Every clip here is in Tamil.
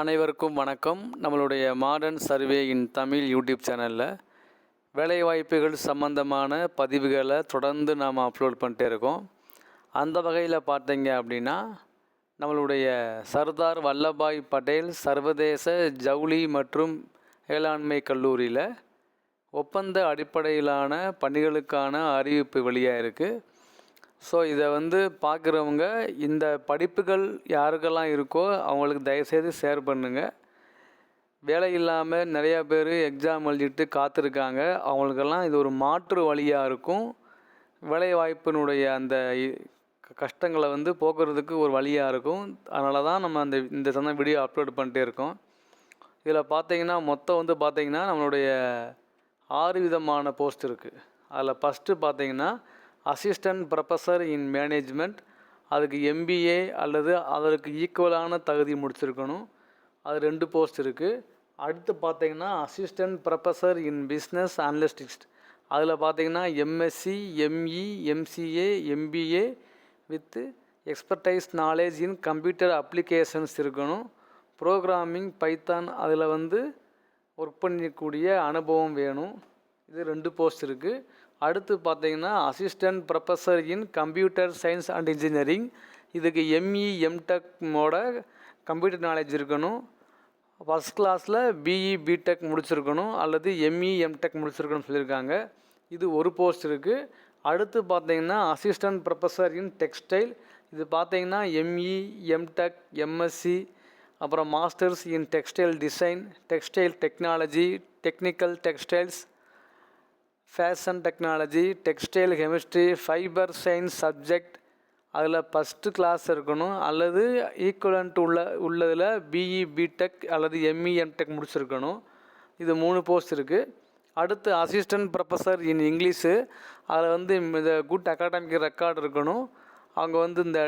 அனைவருக்கும் வணக்கம். நம்மளுடைய modern survey in Tamil YouTube சேனலில் வேலைவாய்ப்புகள் சம்மந்தமான பதிவுகளை தொடர்ந்து நாம் அப்லோட் பண்ணிட்டே இருக்கோம். அந்த வகையில் பார்த்தீங்க அப்படின்னா நம்மளுடைய சர்தார் வல்லபாய் பட்டேல் சர்வதேச ஜவுளி மற்றும் வேளாண்மை கல்லூரியில் ஒப்பந்த அடிப்படையிலான பணிகளுக்கான அறிவிப்பு வெளியாக இருக்குது ஸோ இதை வந்து பார்க்குறவங்க இந்த படிப்புகள் யாருக்கெல்லாம் இருக்கோ அவங்களுக்கு தயவுசெய்து ஷேர் பண்ணுங்கள் வேலை இல்லாமல் நிறையா பேர் எக்ஸாம் எழுதிட்டு காத்திருக்காங்க. அவங்களுக்கெல்லாம் இது ஒரு மாற்று வழியாக இருக்கும். வேலை வாய்ப்பினுடைய அந்த க- கஷ்டங்களை வந்து போக்குறதுக்கு ஒரு வழியாக இருக்கும். அதனால தான் நம்ம அந்த இந்த சந்தம் வீடியோ அப்லோட் பண்ணிட்டே இருக்கோம். இதில் பார்த்தீங்கன்னா மொத்தம் வந்து பார்த்திங்கன்னா நம்மளுடைய ஆறு விதமான போஸ்ட் இருக்குது அதில் ஃபஸ்ட்டு பார்த்தீங்கன்னா அசிஸ்டன்ட் ப்ரொஃபஸர் இன் மேனேஜ்மெண்ட் அதுக்கு எம்பிஏ அல்லது அதற்கு ஈக்குவலான தகுதி முடிச்சிருக்கணும். அது ரெண்டு போஸ்ட் இருக்குது அடுத்து பார்த்தீங்கன்னா assistant professor in business analytics. அதில் பார்த்தீங்கன்னா MSc ME MCA MBA with expertise knowledge in computer applications இருக்கணும். ப்ரோக்ராமிங் பைத்தான் அதில் வந்து ஒர்க் பண்ணக்கூடிய அனுபவம் வேணும். இது ரெண்டு போஸ்ட் இருக்குது அடுத்து பார்த்தீங்கன்னா assistant professor in computer science and engineering இதுக்கு எம்இ எம்டெக்கோட கம்ப்யூட்டர் நாலேஜ் இருக்கணும். ஃபஸ்ட் கிளாஸில் பிஇ பிடெக் முடிச்சிருக்கணும். அல்லது எம்இ எம்டெக் முடிச்சிருக்கணும்னு சொல்லியிருக்காங்க. இது ஒரு போஸ்ட் இருக்குது அடுத்து பார்த்தீங்கன்னா அசிஸ்டன்ட் ப்ரொஃபஸர் இன் டெக்ஸ்டைல் இது பார்த்தீங்கன்னா எம்இ எம்டெக் எம்எஸ்சி அப்புறம் masters in textile design textile technology technical textiles fashion technology textile chemistry fibre science subject அதில் ஃபஸ்ட்டு கிளாஸ் இருக்கணும். அல்லது ஈக்குவலண்ட் உள்ள உள்ளதில் பிஇ பிடெக் அல்லது எம்இ எம்டெக் முடிச்சிருக்கணும். இது மூணு போஸ்ட் இருக்குது அடுத்து அசிஸ்டன்ட் ப்ரொஃபஸர் இன் இங்கிலீஷு அதில் வந்து இந்த குட் அகாடமிக் ரெக்கார்டு இருக்கணும். அவங்க வந்து இந்த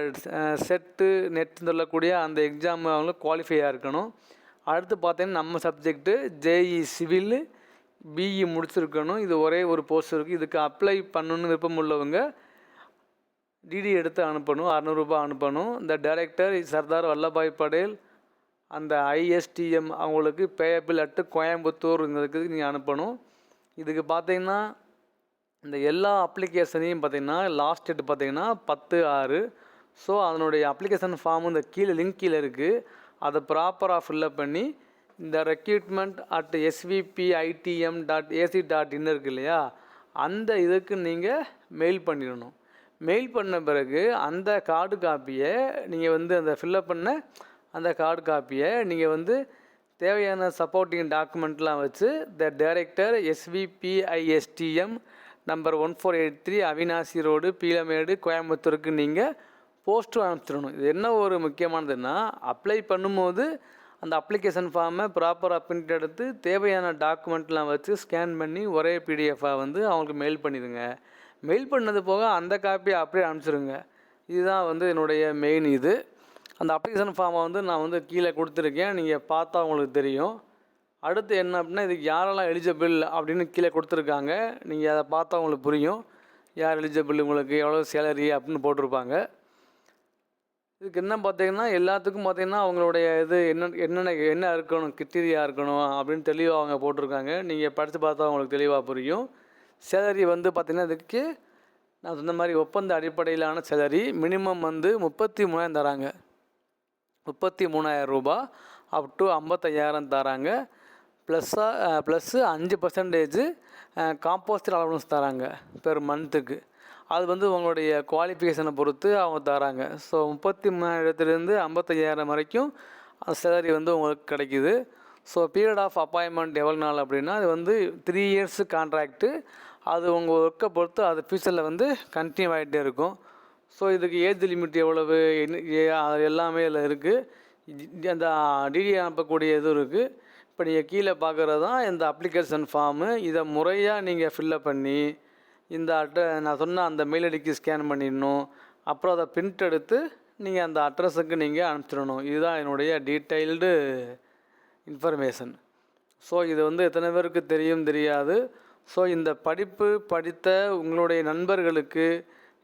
செட்டு நெட் சொல்லக்கூடிய அந்த எக்ஸாம் அவங்க குவாலிஃபையாக இருக்கணும். அடுத்து பார்த்தீங்கன்னா நம்ம சப்ஜெக்ட்டு ஜேஇ சிவில் பிஇ முடிச்சிருக்கணும். இது ஒரே ஒரு போஸ்ட் இருக்குது இதுக்கு அப்ளை பண்ணணும்னு விருப்பம் உள்ளவங்க டிடி எடுத்து அனுப்பணும். அறநூறுபா அனுப்பணும். இந்த டைரக்டர் சர்தார் வல்லபாய் படேல் அந்த ஐஎஸ்டிஎம் அவங்களுக்கு பேயபிள் அட்டு கோயம்புத்தூர் இதுக்கு நீங்கள் அனுப்பணும். இதுக்கு பார்த்தீங்கன்னா இந்த எல்லா அப்ளிகேஷனையும் பார்த்தீங்கன்னா லாஸ்ட் டேட் பார்த்தீங்கன்னா பத்து ஆறு. ஸோ அதனுடைய அப்ளிகேஷன் ஃபார்ம் இந்த கீழே லிங்க் கீழே இருக்குது அதை ப்ராப்பராக ஃபில்லப் பண்ணி இந்த recruitment at SVB ITM dot AC dot in இருக்கு இல்லையா? அந்த இதுக்கு நீங்கள் மெயில் பண்ணிடணும். மெயில் பண்ண பிறகு அந்த கார்டு காப்பியை நீங்கள் வந்து அந்த ஃபில்லப் பண்ண அந்த கார்டு காப்பியை நீங்கள் வந்து தேவையான சப்போர்ட்டிங் டாக்குமெண்ட்லாம் வச்சு the director SVBISTM number one four eight three Avinashi road Peelamedu கோயம்புத்தூருக்கு நீங்கள் போஸ்ட்டு அனுப்பிச்சிடணும். இது என்ன ஒரு முக்கியமானதுன்னா அப்ளை பண்ணும்போது அந்த அப்ளிகேஷன் ஃபார்மை ப்ராப்பராக பிரிண்ட் எடுத்து தேவையான டாக்குமெண்ட்லாம் வச்சு ஸ்கேன் பண்ணி ஒரே பிடிஎஃபாக வந்து அவங்களுக்கு மெயில் பண்ணிடுங்க. மெயில் பண்ணது போக அந்த காப்பியை அப்படியே அனுப்பிச்சிருங்க. இதுதான் வந்து என்னுடைய மெயின் இது. அந்த அப்ளிகேஷன் ஃபார்மை வந்து நான் வந்து கீழே கொடுத்துருக்கேன். நீங்கள் பார்த்தா உங்களுக்கு தெரியும். அடுத்து என்ன அப்படின்னா இதுக்கு யாரெல்லாம் எலிஜிபிள் அப்படின்னு கீழே கொடுத்துருக்காங்க. நீங்கள் அதை பார்த்தா உங்களுக்கு புரியும். யார் எலிஜிபிள் உங்களுக்கு எவ்வளோ சேலரி அப்படின்னு போட்டிருப்பாங்க. இதுக்கு என்ன பார்த்தீங்கன்னா எல்லாத்துக்கும் பார்த்தீங்கன்னா அவங்களுடைய இது என்ன என்னென்ன என்ன இருக்கணும் கிட்டீரியா இருக்கணும் அப்படின்னு தெளிவாக அவங்க போட்டிருக்காங்க. நீங்கள் படித்து பார்த்தா அவங்களுக்கு தெளிவாக புரியும். சேலரி வந்து பார்த்திங்கன்னா இதுக்கு நான் சொன்ன மாதிரி ஒப்பந்த அடிப்படையிலான சேலரி மினிமம் வந்து முப்பத்தி மூணாயிரம் தராங்க. முப்பத்தி மூணாயிரம் ரூபாய் அப் டு ஐம்பத்தையாயிரம் தராங்க. ப்ளஸ்ஸாக ப்ளஸ்ஸு அஞ்சு பர்சன்டேஜ் காம்போஸ்டர் அலவன்ஸ் தராங்க பெர் மந்த்துக்கு அது வந்து உங்களுடைய குவாலிஃபிகேஷனை பொறுத்து அவங்க தராங்க. ஸோ முப்பத்தி மூணாயிரத்துலேருந்து ஐம்பத்தையாயிரம் வரைக்கும் சேலரி வந்து உங்களுக்கு கிடைக்குது. ஸோ பீரியட் ஆஃப் அப்பாயின்மெண்ட் எவ்வளோ நாள் அப்படின்னா அது வந்து த்ரீ இயர்ஸ் கான்ட்ராக்ட்டு அது உங்கள் ஒர்க்கை பொறுத்து அது ஃபியூச்சரில் வந்து கண்டினியூ ஆகிட்டே இருக்கும். ஸோ இதுக்கு ஏஜ் லிமிட் எவ்வளவு என்ன அது எல்லாமே இதில் இருக்குது அந்த டிடி அனுப்பக்கூடிய இதுவும் இருக்குது இப்போ நீங்கள் கீழே பார்க்குறது தான் இந்த அப்ளிகேஷன் ஃபார்மு இதை முறையாக நீங்கள் ஃபில்லப் பண்ணி இந்த அட்ர நான் சொன்ன அந்த மெயில் ஐடிக்கு ஸ்கேன் பண்ணிடணும். அப்புறம் அதை பிரிண்ட் எடுத்து நீங்கள் அந்த அட்ரஸுக்கு நீங்கள் அனுப்பிச்சிடணும். இதுதான் என்னுடைய டீட்டெயில்டு இன்ஃபர்மேஷன் ஸோ இது வந்து எத்தனை பேருக்கு தெரியும் தெரியாது. ஸோ இந்த படிப்பு படித்த உங்களுடைய நண்பர்களுக்கு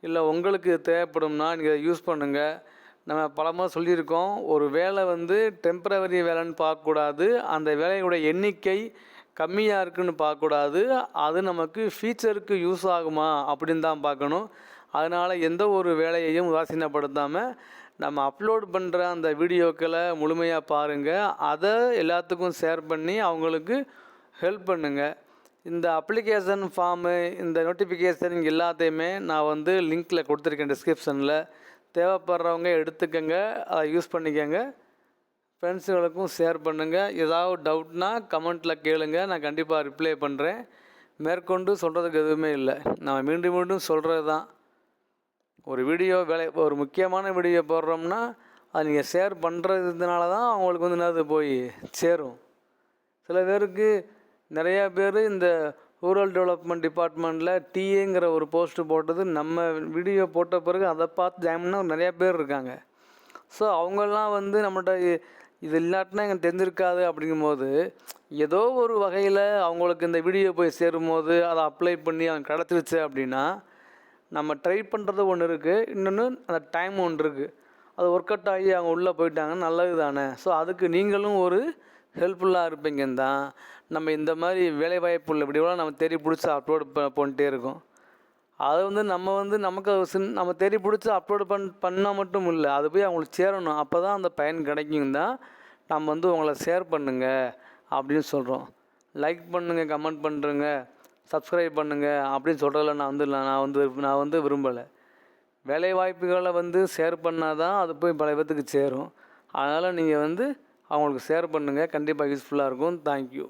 இல்லை உங்களுக்கு தேவைப்படும்னா நீங்கள் இதை யூஸ் பண்ணுங்கள் நம்ம பலமாக சொல்லியிருக்கோம். ஒரு வேலை வந்து டெம்பரவரி வேலைன்னு பார்க்கக்கூடாது. அந்த வேலையுடைய எண்ணிக்கை கம்மியாக இருக்குன்னு பார்க்கக்கூடாது. அது நமக்கு ஃபியூச்சருக்கு யூஸ் ஆகுமா அப்படின்னு தான் பார்க்கணும். அதனால் எந்த ஒரு வேலையையும் உதாசீனப்படுத்தாமல் நம்ம அப்லோட் பண்ணுற அந்த வீடியோக்களை முழுமையாக பாருங்கள் அதை எல்லாத்துக்கும் ஷேர் பண்ணி அவங்களுக்கு ஹெல்ப் பண்ணுங்கள் இந்த அப்ளிகேஷன் ஃபார்மு இந்த நோட்டிஃபிகேஷன் எல்லாத்தையுமே நான் வந்து லிங்க்கில் கொடுத்துருக்கேன் டிஸ்கிரிப்ஷனில் தேவைப்படுறவங்க எடுத்துக்கங்க. அதை யூஸ் பண்ணிக்கோங்க. ஃப்ரெண்ட்ஸுகளுக்கும் ஷேர் பண்ணுங்கள் ஏதாவது டவுட்னா கமெண்ட்டில் கேளுங்க. நான் கண்டிப்பாக ரிப்ளை பண்ணுறேன் மேற்கொண்டு சொல்கிறதுக்கு எதுவுமே இல்லை. நான் மீண்டும் மீண்டும் சொல்கிறது தான் ஒரு வீடியோ வேலை ஒரு முக்கியமான வீடியோ போடுறோம்னா அது நீங்கள் ஷேர் பண்ணுறதுனால தான் அவங்களுக்கு வந்து என்னது போய் சேரும். சில பேருக்கு நிறையா பேர் இந்த ரூரல் டெவலப்மெண்ட் டிபார்ட்மெண்ட்டில் டிஏங்கிற ஒரு போஸ்ட்டு போட்டது நம்ம வீடியோ போட்ட பிறகு அதை பார்த்து ஜாயின் பண்ண நிறையா பேர் இருக்காங்க. ஸோ அவங்கெல்லாம் வந்து நம்மகிட்ட இது இல்லாட்டினா எனக்கு தெரிஞ்சிருக்காது அப்படிங்கும்போது ஏதோ ஒரு வகையில் அவங்களுக்கு இந்த வீடியோ போய் சேரும்போது அதை அப்ளை பண்ணி அவங்க கிடச்சிருச்சு அப்படின்னா நம்ம ட்ரை பண்ணுறது ஒன்று இருக்குது இன்னொன்று அந்த டைம் ஒன்று இருக்குது அது ஒர்க் அவுட் ஆகி அவங்க உள்ளே போயிட்டாங்க நல்லது தானே. ஸோ அதுக்கு நீங்களும் ஒரு ஹெல்ப்ஃபுல்லாக இருப்பீங்கன்னு தான் நம்ம இந்த மாதிரி வேலைவாய்ப்பு உள்ள வீடியோலாம் நம்ம தேடி பிடிச்சி அப்லோட் பண்ணிட்டே இருக்கோம். அதை வந்து நம்ம வந்து நமக்கு அது சின் நம்ம தேடி பிடிச்சி அப்லோடு பண் பண்ணால் மட்டும் இல்லை. அது போய் அவங்களுக்கு சேரணும். அப்போ தான் அந்த பயன் கிடைக்கும் தான் நம்ம வந்து உங்களை ஷேர் பண்ணுங்க அப்படின்னு சொல்கிறோம் லைக் பண்ணுங்கள் கமெண்ட் பண்ணுறங்க சப்ஸ்கிரைப் பண்ணுங்கள் அப்படின்னு சொல்கிறதில்ல நான் வந்து நான் வந்து நான் வந்து விரும்பலை. வேலை வாய்ப்புகளை வந்து ஷேர் பண்ணால் தான் அது போய் பல விதத்துக்கு சேரும். அதனால் நீங்கள் வந்து அவங்களுக்கு ஷேர் பண்ணுங்கள் கண்டிப்பாக யூஸ்ஃபுல்லாக இருக்கும். தேங்க்யூ